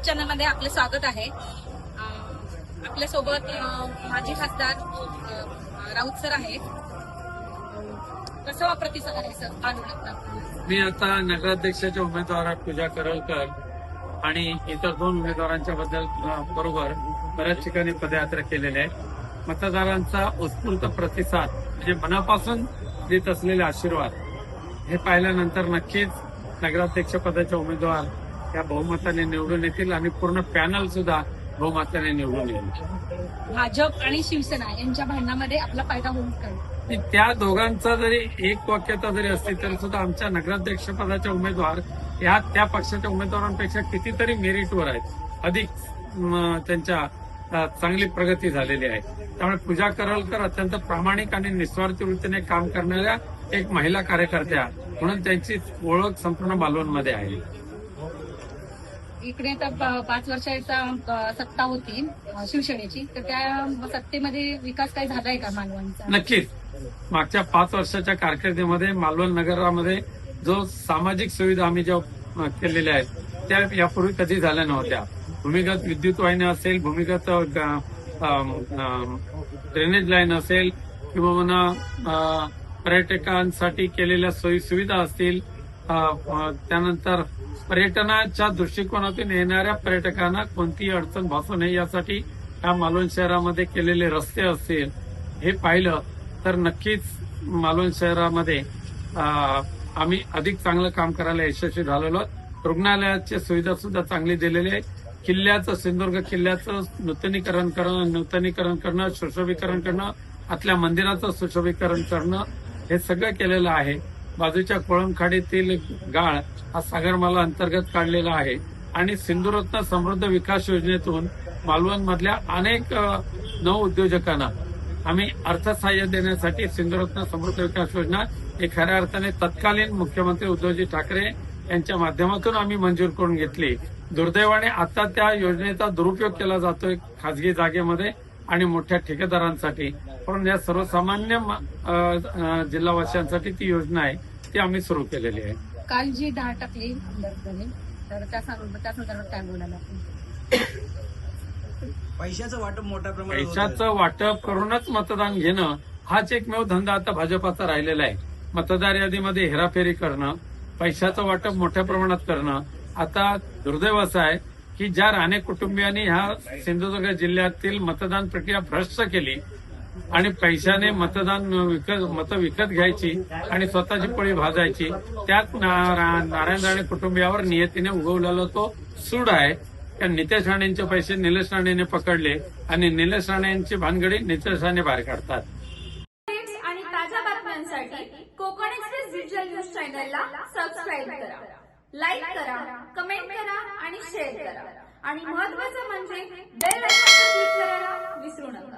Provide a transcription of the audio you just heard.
YouTube चॅनलमध्ये आपलं स्वागत आहे. आपल्यासोबत माजी खासदार राऊत सर आहेत. कसं प्रतिसाद आहे सर? मी आता नगराध्यक्षाच्या उमेदवार पूजा करळकर आणि इतर दोन उमेदवारांच्या बद्दल बरोबर बऱ्याच ठिकाणी पदयात्रा केलेल्या आहे मतदारांचा उत्स्फूर्त प्रतिसाद म्हणजे मनापासून देत असलेले आशीर्वाद हे पाहिल्यानंतर नक्कीच नगराध्यक्ष पदाचे उमेदवार या बहुमताने निवडून येतील आणि पूर्ण पॅनल सुद्धा बहुमताने निवडून येईल. भाजप आणि शिवसेना यांच्या भांडणामध्ये आपला फायदा होईल त्या दोघांचा जरी एक वाक्यता जरी असली तरी सुद्धा आमच्या नगराध्यक्ष पदाचे उमेदवार या त्या पक्षाच्या उमेदवारांपेक्षा कितीतरी मेरिटवर आहेत. अधिक त्यांच्या चांगली प्रगती झालेली आहे. त्यामुळे पूजा करलकर अत्यंत प्रामाणिक आणि निस्वार्थी वृत्तीने काम करणाऱ्या एक महिला कार्यकर्त्या म्हणून त्यांची ओळख संपूर्ण मालवणमध्ये आहे. इकडे तर पाच वर्षाचा सत्ता होती शिवसेनेची. तर त्या सत्तेमध्ये विकास काही झालाय का मालवणचा? नक्कीच. मागच्या पाच वर्षाच्या कारकिर्दीमध्ये मालवण नगरामध्ये जो सामाजिक सुविधा आम्ही ज्या केलेल्या आहेत त्या यापूर्वी कधी झाल्या नव्हत्या. भूमिगत विद्युत वाहिन्या असेल भूमिगत ड्रेनेज लाईन असेल किंवा म्हणा पर्यटकांसाठी केलेल्या सोयी सुविधा असतील त्यानंतर पर्यटनाच्या दृष्टिकोनातून येणाऱ्या पर्यटकांना कोणतीही अडचण भासू नये. यासाठी या मालवण शहरामध्ये केलेले रस्ते असतील हे पाहिलं तर नक्कीच मालवण शहरामध्ये आम्ही अधिक चांगलं काम करायला यशस्वी झालेलो रुग्णालयाची सुविधा सुद्धा चांगली दिलेली आहे किल्ल्याचं सिंधुदुर्ग किल्ल्याचं नूतनीकरण करणं नूतनीकरण करणं सुशोभीकरण करणं आतल्या मंदिराचं सुशोभीकरण करणं हे सगळं केलेलं आहे. बाजूच्या कोळमखाडीतील गाळ हा सागरमाला अंतर्गत काढलेला आहे. आणि सिंधुरत्न समृद्ध विकास योजनेतून मालवण मधल्या अनेक नवउद्योजकांना नव उद्योजकांना आम्ही अर्थसहाय्य देण्यासाठी सिंधुरत्न समृद्ध विकास योजना हे खऱ्या अर्थाने तत्कालीन मुख्यमंत्री उद्धवजी ठाकरे यांच्या माध्यमातून आम्ही मंजूर करून घेतली. दुर्दैवाने आता त्या योजनेचा दुरुपयोग केला जातोय खासगी जागेमध्ये. आणि मोठ्या ठेकेदारांसाठी. पण या सर्वसामान्य जिल्हावासियांसाठी ती योजना आहे ती आम्ही सुरू केलेली आहे. काल जी दहा टाकली आमदारकडे तर त्या संदर्भात त्या संदर्भात काय बोलायला आपण? पैशाचं वाटप मोठ्या प्रमाणात. पैशाचं वाटप करूनच मतदान घेणं हाच एकमेव धंदा आता भाजपाचा राहिलेला आहे. मतदार यादीमध्ये हेराफेरी करणं पैशाचं वाटप मोठ्या प्रमाणात करणं आता दुर्दैव असं आहे. की ज्या राणे कुटुंबियांनी ह्या सिंधुदुर्ग जिल्ह्यातील मतदान प्रक्रिया भ्रष्ट केली आणि पैशाने मतदान विकत मतं विकत घ्यायची आणि स्वतःची पोळी भाजायची त्यात नारायण राणे कुटुंबियावर नियतीने उगवलेला तो सूड आहे. त्या नितेश राणेंचे पैसे निलेश राणेने पकडले आणि निलेश राणेंची भानगडी नितेश राणे बाहेर काढतात. आणि ताज्या बातम्यांसाठी कोकण एक्सप्रेस डिजिटल न्यूज चॅनलला सबस्क्राईब करा. लाईक करा कमेंट करा आणि शेअर करा. आणि महत्त्वाचं म्हणजे बेल क्लिक करायला विसरू नका.